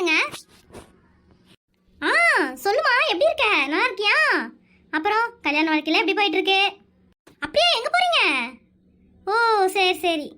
பேசுங்க. ஆ சொல்லுமா எப்படி இருக்க? நல்லா இருக்கியா? அப்புறம் கல்யாண வாழ்க்கையில எப்படி போயிட்டு இருக்கு அப்படியே எங்க போறீங்க? ஓ சரி சரி.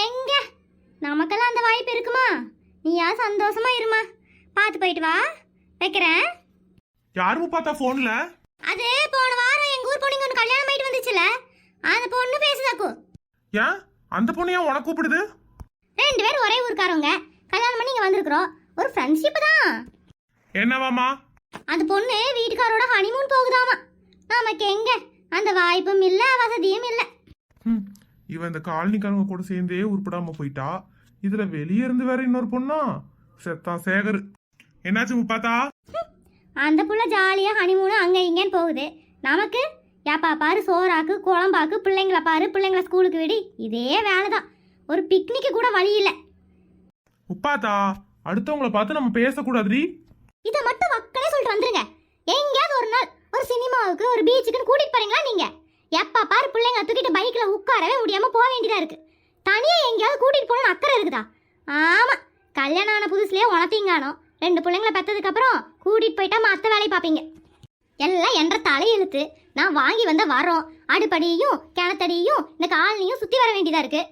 எங்க? நமக்கெல்லாம் அந்த வாய்ப்பு இருக்குமா? நீயா சந்தோஷமா இருமா. பார்த்து போயிட்டு வா. வைக்கிறேன். யாரும் பார்த்தா போன்ல அது போன வாரம் எங்க ஊர் பொண்ணுங்க ஒன்று கல்யாணம் ஆயிட்டு வந்துச்சுல. அந்த பொண்ணு பேசுதாக்கு ஏன்? அந்த பொண்ணு ஏன் உனக்கு கூப்பிடுது? ரெண்டு பேரும் ஒரே ஊருக்காரவங்க. கல்யாணம் பண்ணி இங்க வந்திருக்கிறோம். ஒரு ஃப்ரெண்ட்ஷிப் தான். என்னவாமா அந்த பொண்ணு வீட்டுக்காரோட ஹனிமூன் போகுதாமா. நமக்கு எங்க? அந்த வாய்ப்பும் இல்ல வசதியும் இல்ல. இவன் இந்த காலனிக்காரங்க கூட சேர்ந்தே உருப்படாம போயிட்டா. இதுல வெளியே இருந்து வேற இன்னொரு பொண்ணா? செத்தா சேகர். என்னாச்சு முப்பாத்தா? அந்த புள்ள ஜாலியா ஹனிமூன் அங்க இங்கன்னு போகுது. நமக்கு ஏப்பா பாரு சோறாக்கு குழம்பாக்கு பிள்ளைங்கள பாரு பிள்ளைங்கள ஸ்கூலுக்கு விடி. இதே வேலை தான் ஒரு பிக்னிக்கு கூட வழி இல்லை. முப்பாத்தா? அடுத்தவங்கள பார்த்து நம்ம பேசக்கூடாதுடி. இதை மட்டும் மக்களே சொல்லிட்டு வந்துருங்க. எங்கேயாவது ஒரு நாள் ஒரு சினிமாவுக்கு ஒரு பீச்சுக்குன்னு கூட்டிட்டு போறீங்களா நீங்க? எப்ப பாரு பிள்ளைங்க தூக்கிட்டு பைக்ல உட்காரவே முடியாம போக வேண்டியதா இருக்கு. தனியா எங்கேயாவது கூட்டிட்டு போகணும்னு அக்கறை இருக்குதா? ஆமா கல்யாணம் ஆன புதுசுலயே உணர்த்தீங்கானோ ரெண்டு பிள்ளைங்களை பெத்ததுக்கு அப்புறம் கூட்டிட்டு போயிட்டா மத்த வேலையை பார்ப்பீங்க. எல்லாம் என்ற தலையெழுத்து. நான் வாங்கி வந்த வரோம் அடுப்படியையும் கிணத்தடியையும் இந்த காலனியும் சுத்தி வர வேண்டியதா இருக்கு.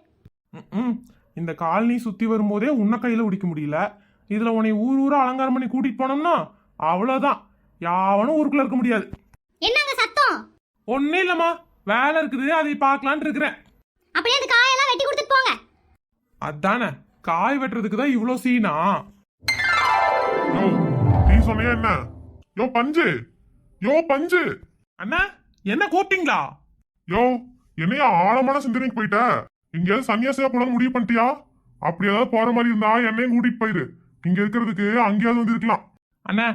இந்த காலனி சுத்தி வரும்போதே உன்னை கையில உடிக்க முடியல. இதுல உன்னை ஊர் ஊரா அலங்காரம் பண்ணி கூட்டிட்டு போனோம்னா அவ்வளவுதான். யாவனும் ஊருக்குள்ள இருக்க முடியாது. என்னங்க சத்தம்? ஒன்னும் இல்லம்மா. வேலை இருக்குது அதை பார்க்கலான்னு இருக்கிறேன். அப்படியே அந்த காயெல்லாம் வெட்டி கொடுத்துட்டு போங்க? அதானே காய் வெட்டுறதுக்கு தான் இவ்வளோ சீனா? யோ நீ சொன்னியா என்ன? யோ பஞ்சு. யோ பஞ்சு. அண்ணா என்ன கூப்பிட்டீங்களா? யோ என்னையா ஆழமான சிந்தனைக்கு போயிட்ட. எங்கேயாவது சன்னியாசியா போல முடிவு பண்ணிட்டியா? அப்படி ஏதாவது போற மாதிரி இருந்தா என்னையும் கூட்டிட்டு போயிரு. இங்க இருக்கிறதுக்கு அங்கேயாவது வந்து இருக்கலாம். அண்ணா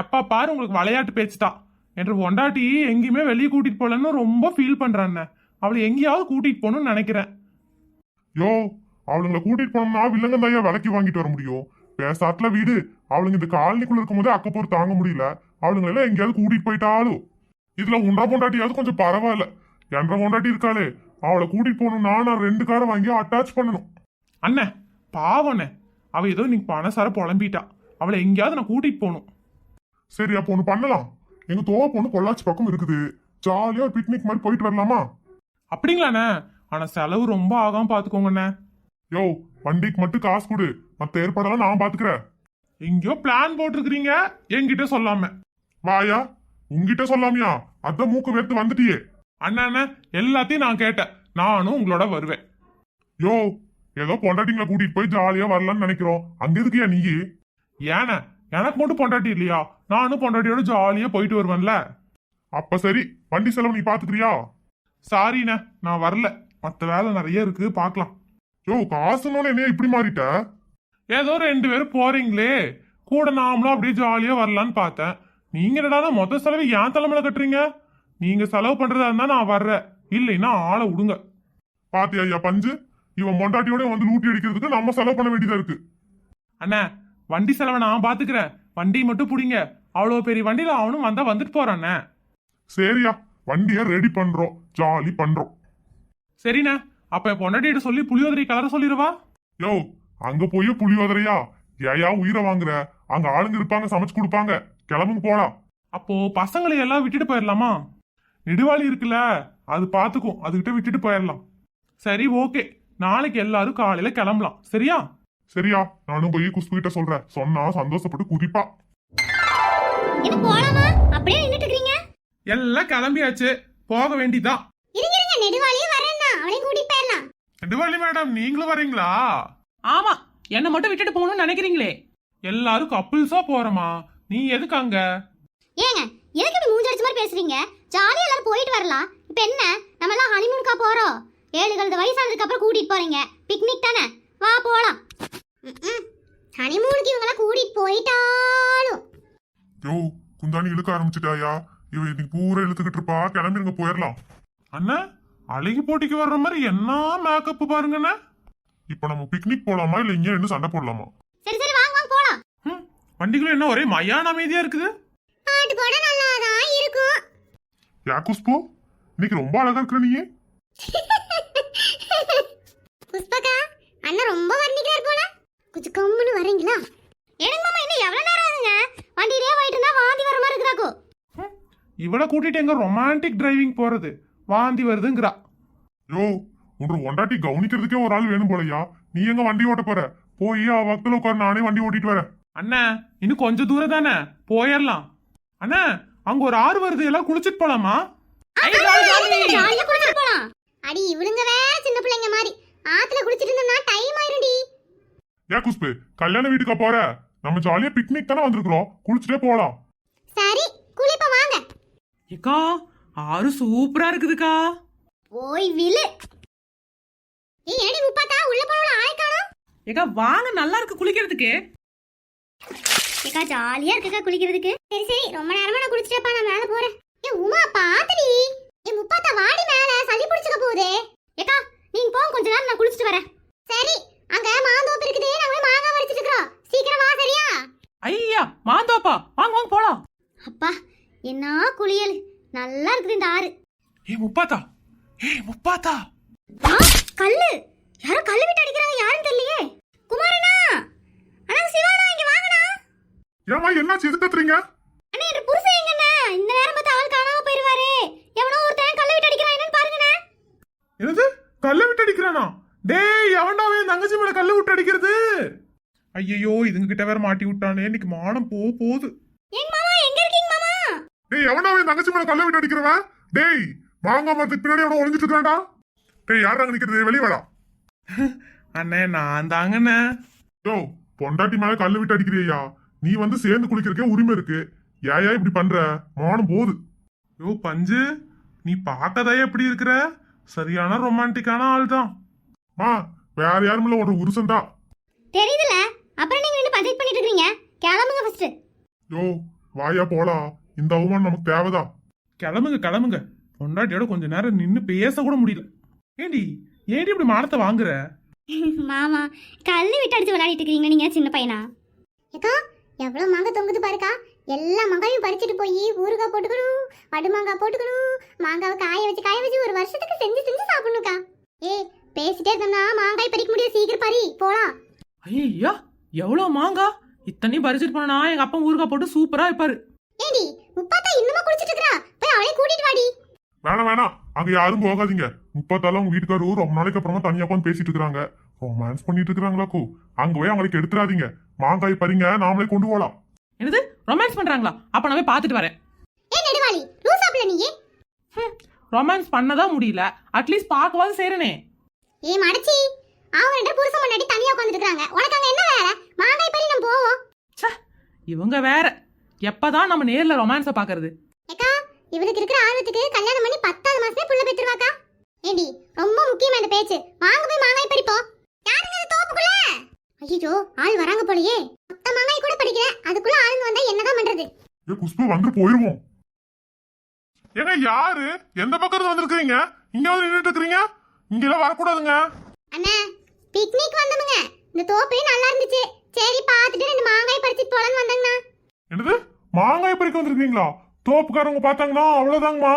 எப்பா பாரு உங்களுக்கு விளையாட்டு பேச்சு தான் என்று பொண்டாட்டி எங்கேயுமே வெளியே கூட்டிட்டு போலன்னு ரொம்ப ஃபீல் பண்றான் அவளை எங்கேயாவது கூட்டிட்டு போகணும்னு நினைக்கிறேன். யோ அவளுங்களை கூட்டிட்டு போனோம்னா வில்லங்க தாயா விலைக்கு வாங்கிட்டு வர முடியும். பேசாட்டுல வீடு. அவளுங்க இந்த காலனிக்குள்ள இருக்கும்போதே அக்கப்போர் தாங்க முடியல. அவளுங்க எல்லாம் எங்கேயாவது கூட்டிட்டு போயிட்டாலும். இதுல உண்டா பொண்டாட்டியாவது கொஞ்சம் பரவாயில்ல. என்ற பொண்டாட்டி இருக்காளே. அவளை கூட்டிட்டு போகணும்னா நான் ரெண்டு காரை வாங்கி அட்டாச் பண்ணணும். அண்ணே பாவண்ணே அவ ஏதோ இன்னைக்கு பணசார புலம்பிட்டா. அவளை எங்கேயாவது நான் கூட்டிட்டு போகணும். சரி அப்போ ஒன்று பண்ணலாம். எங்க தோவ பொண்ணு பொள்ளாச்சி பக்கம் இருக்குது. ஜாலியா ஒரு பிக்னிக் மாதிரி போயிட்டு வரலாமா? அப்படிங்களாண்ணே ஆனா செலவு ரொம்ப ஆகாம பாத்துக்கோங்கண்ணே யோ வண்டிக்கு மட்டும் காசு கொடு. மத்த ஏற்பாடெல்லாம் நான் பாத்துக்கிறேன். எங்கேயோ பிளான் போட்டிருக்கிறீங்க. என்கிட்ட சொல்லாம. வாயா உங்ககிட்ட சொல்லாமியா? அதான் மூக்கு வேர்த்து வந்துட்டியே. அண்ணா எல்லாத்தையும் நான் கேட்டேன். நானும் உங்களோட வருவேன். யோ ஏதோ பொண்டாட்டிங்களை கூட்டிட்டு போய் ஜாலியா வரலாம்னு நினைக்கிறோம். அங்க எதுக்குயா நீ? ஏண்ணே எனக்கு மட்டும் பொண்டாட்டி இல்லையா? நானும் பொண்டாட்டியோட ஜாலியா போயிட்டு வருவேன்ல. அப்ப சரி வண்டி செலவு நீ பாத்துக்கிறியா? சாரிண்ணே நான் வரல. மற்ற வேலை நிறைய இருக்கு பார்க்கலாம் யோ காசுன்னு என்ன இப்படி மாறிட்ட? ஏதோ ரெண்டு பேரும் போறீங்களே. கூட நாமளும் அப்படியே ஜாலியா வரலான்னு பார்த்தேன். நீங்க என்னடா மொத்த செலவு ஏன் தலைமையில கட்டுறீங்க? நீங்க செலவு பண்றதா இருந்தா நான் வர்றேன். இல்லைன்னா ஆளை விடுங்க. பாத்தியா ஐயா பஞ்சு? இவன் பொண்டாட்டியோட வந்து லூட்டி அடிக்கிறதுக்கு நம்ம செலவு பண்ண வேண்டியதா இருக்கு. அண்ணா வண்டி செலவை நான் பாத்துக்கிறேன். வண்டி மட்டும் பிடிங்க. அவ்வளோ பெரிய வண்டியில அவனும் வந்தா வந்துட்டு போறானே சரியா வண்டிய ரெடி பண்றோம். ஜாலி பண்றோம். சரிண்ணே அப்ப என் பொண்டாட்டிகிட்ட சொல்லி புளியோதரை கலர சொல்லிடுவா யோ அங்க போய் புளியோதரையா? ஏயா உயிரை வாங்குற? அங்க ஆளுங்க இருப்பாங்க சமைச்சு கொடுப்பாங்க. கிளம்புங்க போலாம். அப்போ பசங்களை எல்லாம் விட்டுட்டு போயிடலாமா நெடுவாளி இருக்குல்ல அது பார்த்துக்கும் அதுகிட்ட விட்டுட்டு போயிடலாம் சரி ஓகே. நாளைக்கு எல்லாரும் காலையில கிளம்பலாம். சரியா? சரியா. நானும் போய் குஷ்பு கிட்ட சொல்றேன். சொன்னா சந்தோஷப்பட்டு குதிப்பா. இது போலாமா? அப்படியே நின்னுட்டு இருக்கீங்க எல்லாம் கிளம்பியாச்சு. போக வேண்டிதான் இருங்க இருங்க. நெடுவாளியே வரேன்னா போயிடலாம் நெடுவாளி மேடம் நீங்களும் வரீங்களா? ஆமா. என்ன மட்டும் விட்டுட்டு போகணும்னு நினைக்கிறீங்களே. எல்லாரும் கப்புள்ஸா போறோமா? நீ எதுக்கு அங்க? ஏங்க எதுக்கு இப்படி மூஞ்சடிச்ச மாதிரி பேசுறீங்க? ஜாலியா எல்லாரும் போயிட்டு வரலாம். இப்போ என்ன? நம்ம எல்லாம் ஹனிமூனுக்கா போறோம். ஏழு கழுது வயசானதுக்கு அப்புறம் கூட்டிட்டு போறீங்க. பிக்னிக் தானே? வா போலாம். ஹனிமூனுக்கு இவங்கெல்லாம் கூட்டிட்டு போயிட்டாலும். யோ குந்தாணி இழுக்க ஆரம்பிச்சிட்டாயா? இவ இன்னைக்கு பூரா இழுத்துக்கிட்டு இருப்பா. கிளம்பிருங்க போயிடலாம். அண்ணா அழகி போட்டிக்கு வர்ற மாதிரி என்ன மேக்கப் பாருங்கண்ணே? இப்ப நம்ம பிக்னிக் போலாமா இல்ல இங்க நின்று சண்டை போடலாமா? சரி சரி வாங்க வாங்க போலாம். வண்டிக்குள்ள என்ன ஒரே மயான அமைதியா இருக்குது? பாட்டு போட நல்லா யா குஷ்பு? இன்னைக்கு ரொம்ப அழகா இருக்கிற நீயே. புஷ்பகா அண்ணன் ரொம்ப வர்ணிக்கிறார் போல. கொஞ்சம் கம்முன்னு வரீங்களா? எனக்கு மாமா இன்னும் எவ்வளவு நேரம் ஆகுங்க வண்டியிலே போயிட்டு இருந்தா வாந்தி வர மாதிரி இருக்குதாக்கோ? இவளை கூட்டிட்டு எங்க ரொமான்டிக் டிரைவிங் போறது? வாந்தி வருதுங்கிறா. யோ ஒன்று ஒண்டாட்டி கவனிக்கிறதுக்கே ஒரு ஆள் வேணும் போலயா? நீ எங்க வண்டி ஓட்ட போற? போய் அவ பக்கத்துல உட்கார நானே வண்டி ஓட்டிட்டு வரேன். அண்ணா இன்னும் கொஞ்சம் தூரம் தானே? போயிடலாம். அண்ணா அங்க ஒரு ஆறு வருது எல்லாம் குளிச்சிட்டு போலாமா? ஜாலியா குளிச்சுட்டு போலாம். அடி இவளுங்க வேற சின்ன பிள்ளைங்க மாதிரி. ஆத்துல குளிச்சிட்டு இருந்தோம்னா டைம் ஆயிரும்டி. ஏன் குஷ்பு கல்யாண வீட்டுக்கா போற? நம்ம ஜாலியா பிக்னிக் தானே வந்திருக்கிறோம். குளிச்சுட்டே போலாம். சரி குளிப்ப வாங்க. ஏக்கா ஆறு சூப்பரா இருக்குதுக்கா. போய் விழு. ஏய் ஏடி முப்பாத்தா உள்ள காணோம். ஏக்கா வாங்க நல்லா இருக்கு குளிக்கிறதுக்கு. ஏக்கா ஜாலியா இருக்குக்கா குளிக்கிறதுக்கு? சரி சரி ரொம்ப நேரமா நான் குளிச்சிட்டேப்பா நான் மேல போறேன். ஏ உமா பாத்துடி ஏ முப்பாத்தா வாடி மேல சளி பிடிச்சுக்க போகுதே. ஏக்கா நீங்க போங்க கொஞ்ச நேரம் நான் குளிச்சிட்டு வரேன். சரி அங்க மாந்தோப்பு இருக்குது நாங்க போய் மாங்காய் பறிச்சிட்டு இருக்கோம் சீக்கிரம் வா சரியா? ஐயா மாந்தோப்பா வாங்க வாங்க போலாம். அப்பா என்ன குளியல்? நல்லா இருக்குது இந்த ஆறு. ஏ முப்பாத்தா ஏ முப்பாத்தா. கல்லு! யாரோ கல்லு விட்டு அடிக்கிறாங்க. ஏமா என்னாச்சு? எது கத்துறீங்க? அண்ணா என் புருஷன் எங்கண்ணா? இந்த நேரம் பார்த்து ஆள் காணாம போயிருவாரு. எவனோ ஒருத்தன் கல்லு விட்டு அடிக்கிறான். என்னன்னு பாருங்கண்ணா. என்னது? கல்ல விட்டு அடிக்கிறானா? டேய் எவன்டாவே என் தங்கச்சி மேல கல்ல விட்டு அடிக்கிறது? ஐயையோ இதுங்க கிட்ட வேற மாட்டி விட்டானே. இன்னைக்கு மானம் போ போகுது. எங்க மாமா? எங்க இருக்கீங்க மாமா? டேய் எவனா அவன் தங்கச்சி மேல கல்ல விட்டு அடிக்கிறவன்? டேய் மாங்காய் மரத்துக்கு பின்னாடி எவனோ ஒளிஞ்சிட்டு இருக்கான்டா. டேய் யார் அங்க நிக்கிறது? வெளிய வாடா. அண்ணே நான் தாங்கண்ணே. யோ பொண்டாட்டி மேல கல்லு விட்டு அடிக்கிறியா? நீ வந்து சேர்ந்து குளிக்கிறதுக்கே உரிமை இருக்கு. ஏயா இப்படி பண்ற? மானம் போகுது. யோ பஞ்சு நீ பார்க்கதா எப்படி இருக்கிற? சரியான ரொமான்டிக்கான ஆள் தான் மா வேற யாரும் இல்ல ஒரு உருசன் தான். தெரியுதுல அப்புறம் நீங்க என்ன பஞ்சாயத்து பண்ணிட்டு இருக்கீங்க கிளம்புங்க ஃபர்ஸ்ட் யோ வாயா போலாம். இந்த அவமானம் நமக்கு தேவைதான். கிளம்புங்க கிளம்புங்க. பொண்டாட்டியோட கொஞ்ச நேரம் நின்னு பேச கூட முடியல. ஏண்டி ஏண்டி இப்படி மானத்தை வாங்குற? மாமா கல்லு விட்டு அடிச்சு விளையாடிட்டு இருக்கீங்க நீங்க சின்ன பையனா? ஏக்கா எவ்வளவு மாங்காய் தொங்குது பாருக்கா. எல்லா மாங்காயும் பறிச்சுட்டு போய் ஊறுகாய் போட்டுக்கணும் வடு மாங்காய் போட்டுக்கணும் மாங்காவை காய வச்சு காய வச்சு ஒரு வருஷத்துக்கு செஞ்சு செஞ்சு சாப்பிடணுக்கா ஏய் பேசிட்டே இருந்தோம்னா மாங்காய் பறிக்க முடியாது. சீக்கிரம் பறி போலாம். ஐயா எவ்வளவு மாங்கா? இத்தனையும் பறிச்சுட்டு போனா எங்க அப்பா ஊறுகாய் போட்டு சூப்பரா வைப்பாரு. ஏடி முப்பாத்தா இன்னுமா குளிச்சிட்டு இருக்கா போய் அவளையும் கூட்டிட்டு வாடி. வேணாம் வேணாம். அங்க யாரும் போகாதீங்க. முப்பத்தால உங்க வீட்டுக்காரரு ரொம்ப நாளைக்கு அப்புறமா தனியா உட்காந்து பேசிட்டு இருக்காங்க ரொமான்ஸ் பண்ணிட்டு இருக்காங்களாக்கோ அங்க போய் அவங்களுக்கு எடுத்துறாதீங்க மாங்காய் பறிங்க நாமளே கொண்டு போலாம். என்னது? ரொமான்ஸ் பண்றாங்களா? அப்ப நான் போய் பார்த்துட்டு வரேன். ஏ நெடுவாளி? லூசாப்ல நீயே. ரொமான்ஸ் பண்ணதா முடியல. அட்லீஸ்ட் பார்க்கவாது செய்றனே ஏ மடச்சி. அவங்க ரெண்டு புருஷன் முன்னாடி தனியா உட்காந்துட்டு இருக்காங்க உனக்கு அங்க என்ன வேலை? மாங்காய் பறி நம்ம போவோம். ச்சே இவங்க வேற. எப்பதான் நம்ம நேர்ல ரொமான்ஸ பாக்குறது ஏக்கா இவளுக்கு இருக்கிற ஆர்வத்துக்கு கல்யாணம் பண்ணி பத்தாவது மாசமே புள்ள பெற்றுவாக்கா ஏண்டி ரொம்ப முக்கியமா இந்த பேச்சு. வாங்க போய் மாங்காய் பறிப்போம். தோப்புக்குள்ள ஐயோ ஆள் வராங்க போலயே. மொத்த மாங்காய் கூட படிக்கிறேன் அதுக்குள்ள ஆளுங்க வந்தா என்னதான் பண்றது? ஏ குஷ்பு வந்து போயிருவோம். ஏங்க யாரு? எந்த பக்கம் இருந்து வந்திருக்கீங்க இங்க வந்து நின்றுட்டு இருக்கிறீங்க? இங்க எல்லாம் வரக்கூடாதுங்க. அண்ணா பிக்னிக் வந்தோமுங்க. இந்த தோப்பு நல்லா இருந்துச்சு. சரி பார்த்துட்டு ரெண்டு மாங்காய் பறிச்சிட்டு போலான்னு வந்தேங்கண்ணா. என்னது? மாங்காய் பறிக்க வந்திருக்கீங்களா? தோப்புக்காரங்க பார்த்தாங்கன்னா அவ்வளவுதாங்கம்மா.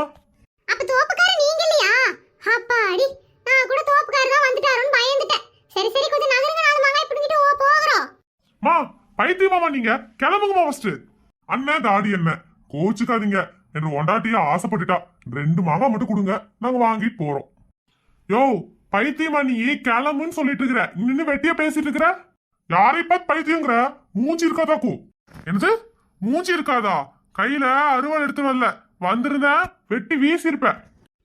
அப்ப தோப்புக்காரர் நீங்க இல்லையா? அப்பாடி நான் கூட தோப்புக்காரர் தான் வந்துட்டாருன்னு பயந்துட்டேன் சரி சரி கொஞ்சம் நகருங்க நாலு மாங்காய் பிடிங்கிட்டு ஓ போகிறோம் மா பைத்தியமாமா நீங்க கிளம்புங்கம்மா ஃபர்ஸ்ட் அண்ணன் தாடி என்ன கோச்சுக்காதீங்க என்று ஒண்டாட்டியா ஆசைப்பட்டுட்டா. ரெண்டு மாங்காய் மட்டும் கொடுங்க நாங்க வாங்கிட்டு போறோம். யோ பைத்தியமா நீ கிளம்புன்னு சொல்லிட்டு இருக்கிற நின்னு வெட்டியா பேசிட்டு இருக்கிற யாரை பார்த்து பைத்தியங்கிற? மூஞ்சி இருக்காதாக்கு என்னது? மூஞ்சி இருக்காதா? கையில அருவாள் எடுத்து வரல வந்திருந்தா வெட்டி வீசியிருப்பேன்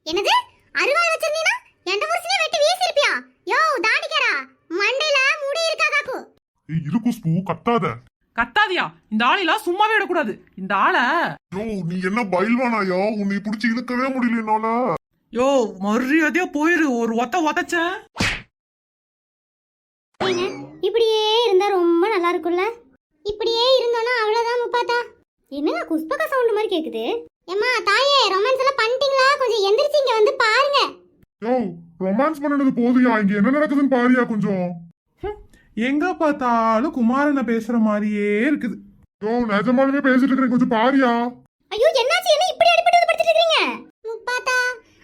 என்னது? அருவாள் வச்சிருந்தீனா? எந்த புருஷனே வெட்டி வீசிருப்பியா யோ தாடிக்கரா மண்டையில முடி இருக்கா காக்கு ஏய் இரு குஷ்பு கத்தாத. கத்தாதியா? இந்த ஆளெல்லாம் சும்மாவே விடக்கூடாது. இந்த ஆளை யோ நீ என்ன பயில்வானாயா? உன்னை பிடிச்சி இழுக்கவே முடியல என்னால. யோ மரியாதையா போயிரு. ஒரு ஒத்த ஒத்தச்சேன் ஏங்க இப்படியே இருந்தா ரொம்ப நல்லா இருக்கும்ல இப்படியே இருந்தோம்னா அவ்வளவுதான் முப்பாத்தா. என்னங்க குஸ்பக சவுண்ட் மாதிரி கேக்குது? ஏம்மா தாயே ரொமான்ஸ் எல்லாம் பண்ணிட்டீங்களா? கொஞ்சம் எந்திரிச்சு இங்க வந்து பாருங்க. யோ ரொமான்ஸ் பண்ணது போதுயா? இங்க என்ன நடக்குதுன்னு பாரியா கொஞ்சம். எங்க பார்த்தாலும் குமாரனை பேசுற மாதிரியே இருக்குது. யோ நிஜமாலுமே பேசிட்டு இருக்கிறேன் கொஞ்சம் பாரியா? ஐயோ என்னாச்சு? என்ன இப்படி அடிபட்டு படுத்துட்டு இருக்கீங்க முப்பாத்தா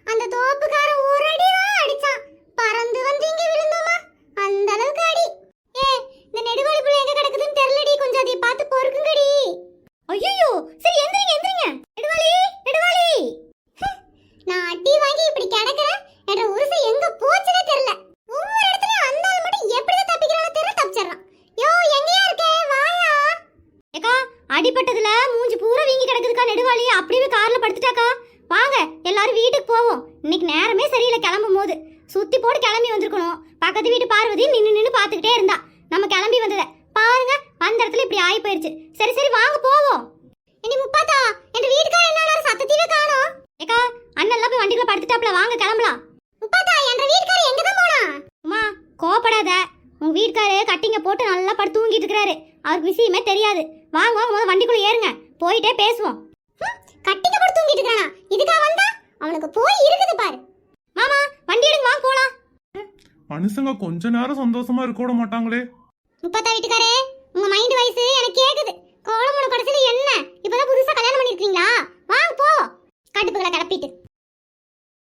அந்த தோப்புக்காரன் ஒரு அடி தான் அடிச்சான். பறந்து வந்து இங்க விழுந்தோமா? அந்த அளவுக்கு அடி. ஏ இந்த நெடுவாளி புள்ள எங்க கிடக்குதுன்னு தெரியலடி கொஞ்சம் அதை பார்த்து பொறுக்குங்கடி. ஐயோ சரி எந்திரிங்க எந்திரிங்க நெடுவாளி நெடுவாளி அடிபட்டதுல மூஞ்சி பூரா வீங்கி கிடக்குதுக்கா நெடுவாளி அப்படியே கார்ல படுத்துட்டாக்கா வாங்க எல்லாரும் வீட்டுக்கு போவோம் இன்னைக்கு நேரமே சரியில்லை கிளம்பும் போது சுத்தி போட்டு கிளம்பி வந்திருக்கணும் பக்கத்து வீட்டு பார்வதி நின்று நின்று பார்த்துக்கிட்டே இருந்தா. நம்ம கிளம்பி வந்தத. பாருங்க வந்த இடத்துல இப்படி ஆகி போயிருச்சு. சரி சரி வாங்க போவோம். இனி முப்பாத்தா என் வீட்டுக்கார என்ன சத்தத்தையே காணோம். ஏக்கா அண்ணன் எல்லாம் போய் வண்டிக்குள்ள படுத்துட்டாப்ல வாங்க கிளம்பலாம். முப்பாத்தா என் வீட்டுக்கார எங்க தான் போனா உமா கோபப்படாத உன் வீட்டுக்காரு கட்டிங்க போட்டு நல்லா படுத்து தூங்கிட்டு இருக்கிறாரு. அவருக்கு விஷயமே தெரியாது. வாங்க வாங்க முதல்ல வண்டிக்குள்ள ஏறுங்க. போயிட்டே பேசுவோம். கட்டிங்க போட்டு தூங்கிட்டு இருக்கானா இதுக்கா வந்தா? அவனுக்கு போய் இருக்குது பாரு. மனுஷங்க கொஞ்ச நேரம் சந்தோஷமா இருக்க விட மாட்டாங்களே. முப்பத்தா வீட்டுக்காரே உங்க மைண்ட் வயசு எனக்கு கேக்குது. கோலமோட படத்துல என்ன? இப்பதான் புதுசா கல்யாணம் பண்ணிருக்கீங்களா? வாங்க போ. காட்டுப்புகளை கிளப்பிட்டு